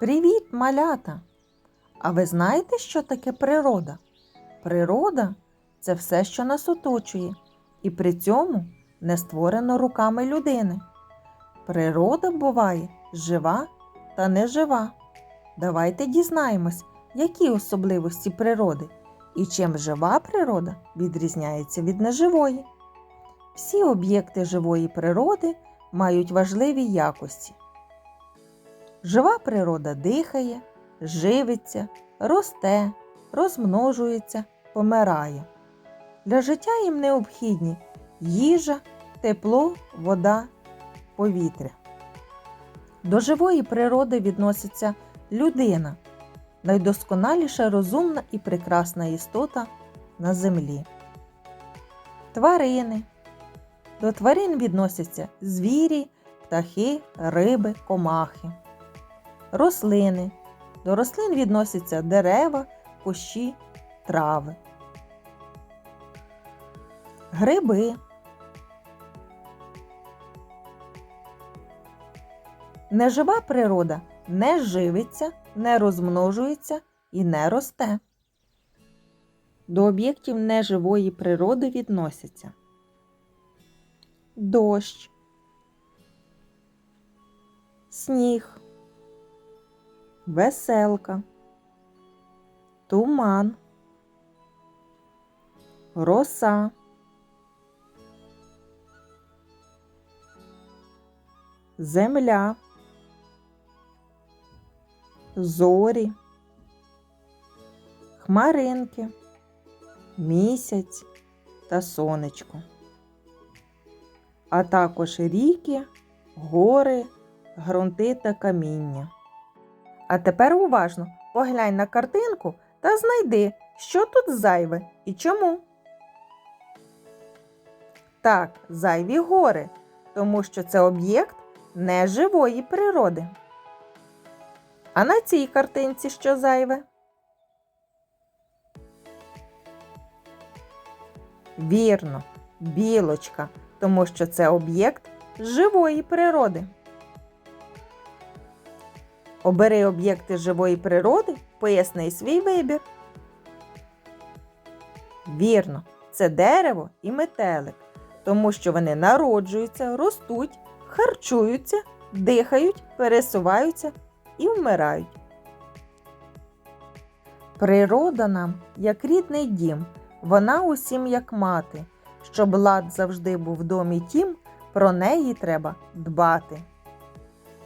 Привіт, малята! А ви знаєте, що таке природа? Природа це все, що нас оточує, і при цьому не створено руками людини. Природа буває жива та нежива. Давайте дізнаємось, які особливості природи і чим жива природа відрізняється від неживої. Всі об'єкти живої природи мають важливі якості. Жива природа дихає, живиться, росте, розмножується, помирає. Для життя їм необхідні їжа, тепло, вода, повітря. До живої природи відноситься людина, найдосконаліша розумна і прекрасна істота на землі. Тварини. До тварин відносяться звірі, птахи, риби, комахи. Рослини. До рослин відносяться дерева, кущі, трави. Гриби. Нежива природа не живиться, не розмножується і не росте. До об'єктів неживої природи відносяться дощ, сніг, веселка, туман, роса, земля, зорі, хмаринки, місяць та сонечко, а також ріки, гори, ґрунти та каміння. А тепер уважно поглянь на картинку та знайди, що тут зайве і чому. Так, зайві гори, тому що це об'єкт неживої природи. А на цій картинці що зайве? Вірно, білочка, тому що це об'єкт живої природи. Обери об'єкти живої природи, поясни свій вибір. Вірно, це дерево і метелик, тому що вони народжуються, ростуть, харчуються, дихають, пересуваються і вмирають. Природа нам як рідний дім, вона усім як мати. Щоб лад завжди був в домі тім, про неї треба дбати.